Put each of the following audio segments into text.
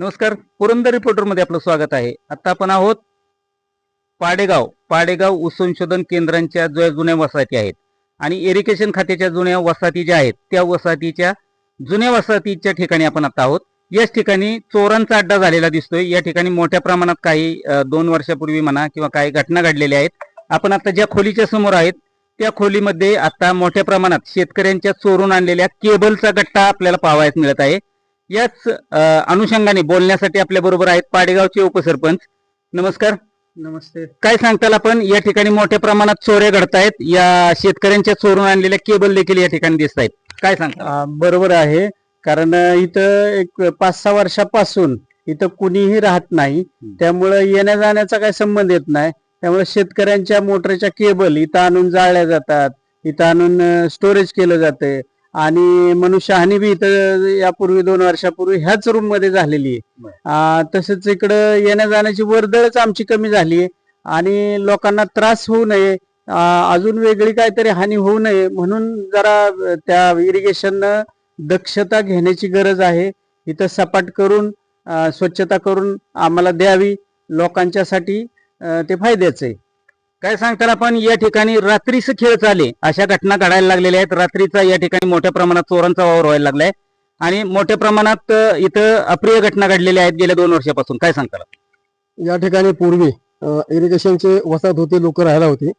नमस्कार पुरंदर रिपोर्टरमध्ये आपलं स्वागत आहे. आता आपण आहोत पाडेगाव. पाडेगाव ऊस संशोधन केंद्रांच्या ज्या जुन्या वसाहती आहेत आणि इरिगेशन खात्याच्या जुन्या वसाहती ज्या आहेत त्या वसाहतीच्या जुन्या वसाहतीच्या ठिकाणी आपण आता आहोत. याच ठिकाणी चोरांचा अड्डा झालेला दिसतोय. या ठिकाणी मोठ्या प्रमाणात काही दोन वर्षापूर्वी म्हणा किंवा काही घटना घडलेल्या आहेत. आपण आता ज्या खोलीच्या समोर आहेत त्या खोलीमध्ये आता मोठ्या प्रमाणात शेतकऱ्यांच्या चोरून आणलेल्या केबलचा गट्टा आपल्याला पाहायला मिळत आहे. याच अनुषंगाने बोलण्यासाठी आपल्या बरोबर आहेत पाडेगावचे उपसरपंच. नमस्कार. नमस्ते. काय सांगताल आपण? या ठिकाणी मोठ्या प्रमाणात चोऱ्या घडतायत. या शेतकऱ्यांच्या चोरून आणलेल्या केबल देखील या ठिकाणी दिसत आहेत काय सांगता बरोबर आहे. कारण इथं एक पाच सहा वर्षापासून इथं कुणीही राहत नाही. त्यामुळं येण्या जाण्याचा काही संबंध येत नाही. त्यामुळे शेतकऱ्यांच्या मोटरच्या केबल इथं आणून जाळल्या जातात. इथं आणून स्टोरेज केलं जाते. आणि मनुष्यहानी बी इथं यापूर्वी दोन वर्षापूर्वी ह्याच रूममध्ये झालेली आहे. तसंच इकडं येण्या जाण्याची वर्दळच आमची कमी झाली आहे. आणि लोकांना त्रास होऊ नये. अजून वेगळी काहीतरी हानी होऊ नये. म्हणून जरा त्या इरिगेशन दक्षता घेण्याची गरज आहे. इथं सपाट करून स्वच्छता करून आम्हाला द्यावी. लोकांच्यासाठी ते फायद्याचं आहे. काय सांगताना आपण? या ठिकाणी रात्रीच खेळ चाले अशा घटना घडायला लागलेल्या आहेत. रात्रीचा या ठिकाणी मोठ्या प्रमाणात चोरांचा वावर व्हायला लागलाय. आणि मोठ्या प्रमाणात इथं अप्रिय घटना घडलेल्या आहेत गेल्या दोन वर्षापासून. काय सांगताल? या ठिकाणी पूर्वी इरिगेशनचे वसाहत होते लोक राहायला होते.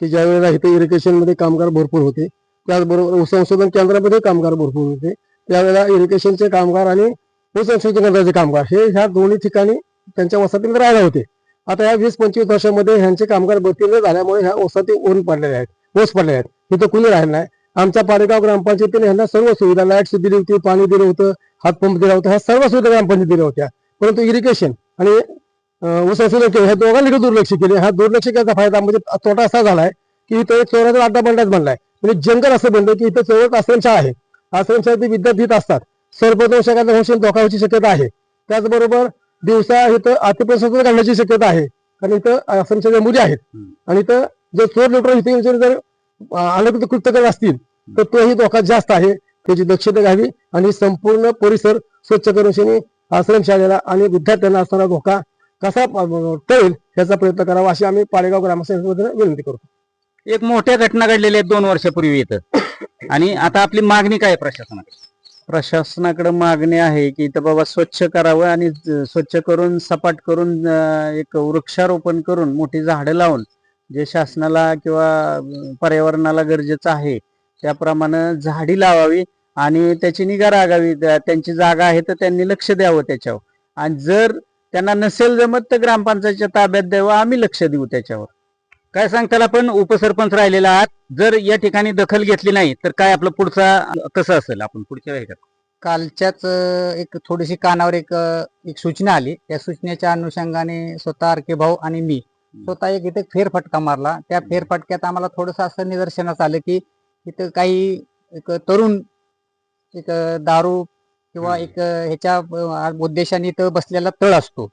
की ज्या वेळेला इथे इरिगेशनमध्ये कामगार भरपूर होते. त्याचबरोबर संशोधन केंद्रामध्ये कामगार भरपूर होते. त्यावेळेला इरिगेशनचे कामगार आणि भूसंशोधन केंद्राचे कामगार हे ह्या दोन्ही ठिकाणी त्यांच्या वसाहतीमध्ये राहायला होते. आता या वीस पंचवीस वर्षामध्ये ह्यांचे कामगार भरती न झाल्यामुळे ह्या ओसाती ऊन पडलेल्या आहेत ओस पडलेले आहेत. इथं कुणी राहिलं नाही. आमच्या पाडेगाव ग्रामपंचायतीने ह्यांना सर्व सुविधा लाइट दिली होती पाणी दिलं होतं हातपंप दिला होता ह्या सर्व सुविधा ग्रामपंचायत दिल्या होत्या. परंतु इरिगेशन आणि ऊस संशोधन ह्या दोघांनी दुर्लक्ष केले. हा दुर्लक्ष केल्याचा फायदा म्हणजे तोटा असा झालाय की इथं एक चोराचा अड्डा बनलाच बनलाय म्हणजे जंगल असं बनलं की इथं चोरट आश्रमशाळा आहे आश्रमशाळेत विद्यार्थी असतात. सर्पदोषकाचा होऊन धोका व्हायची शक्यता आहे. त्याचबरोबर दिवसा इथं अतिप्रसंग घडण्याची शक्यता आहे. कारण इथं आश्रमशाळेच्या मुली आहेत आणि इथं जर चोर लुटर इथे जर अनधिकृत कृत्य असतील तर तोही धोका जास्त आहे. त्याची दक्षता घ्यावी आणि संपूर्ण परिसर स्वच्छ करून शनी आश्रमशाळेला आणि विद्यार्थ्यांना असणारा धोका कसा टळेल याचा प्रयत्न करावा अशी आम्ही पाडेगाव ग्रामस्थांच्या विनंती करतो. एक मोठ्या घटना घडलेल्या आहेत दोन वर्षापूर्वी इथं. आणि आता आपली मागणी काय आहे प्रशासनाकडे? प्रशासनाकडे मागणी आहे की इथं बाबा स्वच्छ करावं आणि स्वच्छ करून सपाट करून एक वृक्षारोपण करून मोठी झाडं लावून जे शासनाला किंवा पर्यावरणाला गरजेचं आहे त्याप्रमाणे झाडी लावावी आणि त्याची निगा रागावी. त्या- त्यांची जागा आहे तर त्यांनी लक्ष द्यावं त्याच्यावर. आणि जर त्यांना नसेल जमत तर ग्रामपंचायतच्या ताब्यात द्यावं आम्ही लक्ष देऊ त्याच्यावर. काय सांगताल आपण उपसरपंच राहिलेला आहात. जर या ठिकाणी दखल घेतली नाही तर काय आपलं पुढचा कसं असेल? आपण पुढच्या ह्याच्यात कालच्याच एक थोडीशी कानावर एक एक सूचना आली. त्या सूचनेच्या अनुषंगाने स्वतः आरके भाऊ आणि मी स्वतः एक इथे फेरफटका मारला. त्या फेरफटक्यात आम्हाला थोडस असं निदर्शनास आलं की इथं काही एक तरुण एक दारू किंवा एक ह्याच्या उद्देशाने इथं बसलेला तळ असतो.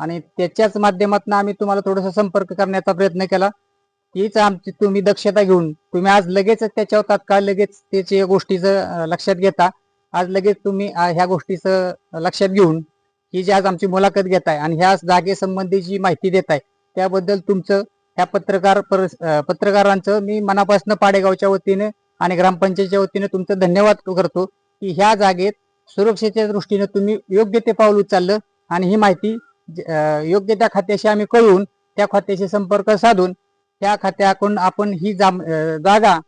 आणि त्याच्याच माध्यमातून आम्ही तुम्हाला थोडासा संपर्क करण्याचा प्रयत्न केला. हीच आमची तुम्ही दक्षता घेऊन तुम्ही आज लगेच त्याच्यावर तात्काळ लगेच त्याची गोष्टीचं लक्षात घेता. आज लगेच तुम्ही ह्या गोष्टीचं लक्षात घेऊन ही जी आज आमची मुलाखत घेताय आणि ह्या जागेसंबंधी जी माहिती देत आहे त्याबद्दल तुमचं ह्या पत्रकार परस- पत्रकारांचं मी मनापासून पाडेगावच्या वतीने आणि ग्रामपंचायतच्या वतीने तुमचं धन्यवाद करतो की ह्या जागेत सुरक्षेच्या दृष्टीने तुम्ही योग्य ते पाऊल उचललं आणि ही माहिती योग्य त्या खात्याशी आम्ही कळून त्या खात्याशी संपर्क साधून त्या खात्याकडून आपण ही जाम- जागा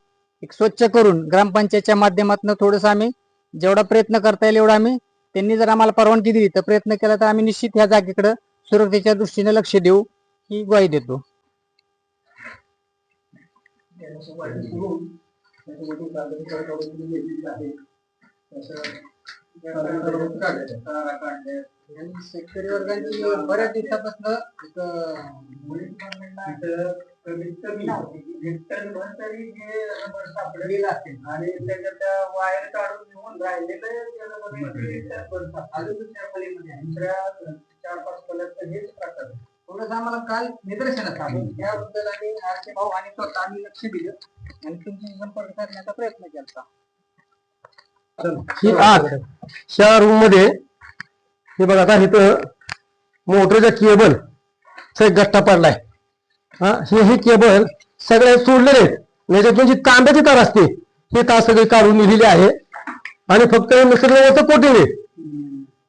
एक स्वच्छ करून ग्रामपंचायतच्या माध्यमातून थोडस आम्ही जेवढा प्रयत्न करता येईल एवढा आम्ही त्यांनी जर आम्हाला परवानगी दिली तर प्रयत्न केला तर आम्ही निश्चित ह्या जागेकडे सुरक्षेच्या दृष्टीने लक्ष देऊ ही ग्वाही देतो. शेतकरी वर्गांची बऱ्याच दिवसापासून कमीत कमी हेक्टर भर तरी जे रबर सापडलेलं असेल आणि त्याच्यात वायर काढून घेऊन राहिलेलं रबर हेक्टर भर सापडलं. दुसऱ्या खोलीमध्ये दुसऱ्या चार पाच खोल्यात हेच प्रकार थोडस आम्हाला काल निदर्शनात आलं त्याबद्दल आम्ही आरचे भाऊ आणि स्वतः आम्ही लक्ष दिलं आणि तुमची संपर्क करण्याचा प्रयत्न केला ही आग ह्या रूममध्ये हे बघा आता इथं मोटरचा केबल एक गट्टा पडलाय. हा हे हे केबल सगळे सोडलेले आहेत. याच्यातून जी तांब्याची तार असते. हे तार सगळी काढून दिलेली आहे. आणि फक्त मिसळल्याचं कोटिंग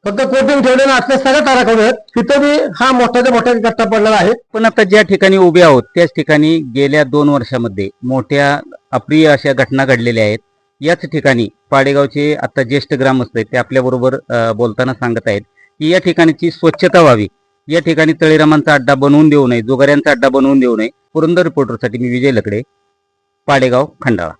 फक्त कोटिंग ठेवलेलं आतल्या सगळ्या तारा काढून तिथं बी हा मोठ्याच्या मोठ्या गट्टा पडलेला आहे. पण आता ज्या ठिकाणी उभे आहोत त्याच ठिकाणी गेल्या दोन वर्षामध्ये मोठ्या अप्रिय अशा घटना घडलेल्या आहेत. याच ठिकाणी पाडेगावचे आता ज्येष्ठ ग्रामस्थ आहेत ते आपल्याबरोबर बोलताना सांगत आहेत की या ठिकाणची स्वच्छता व्हावी. या ठिकाणी तळीरामांचा अड्डा बनवून देऊ नये जुगाऱ्यांचा अड्डा बनवून देऊ नये. पुरंदर रिपोर्टरसाठी मी विजय लकडे पाडेगाव खंडाळा.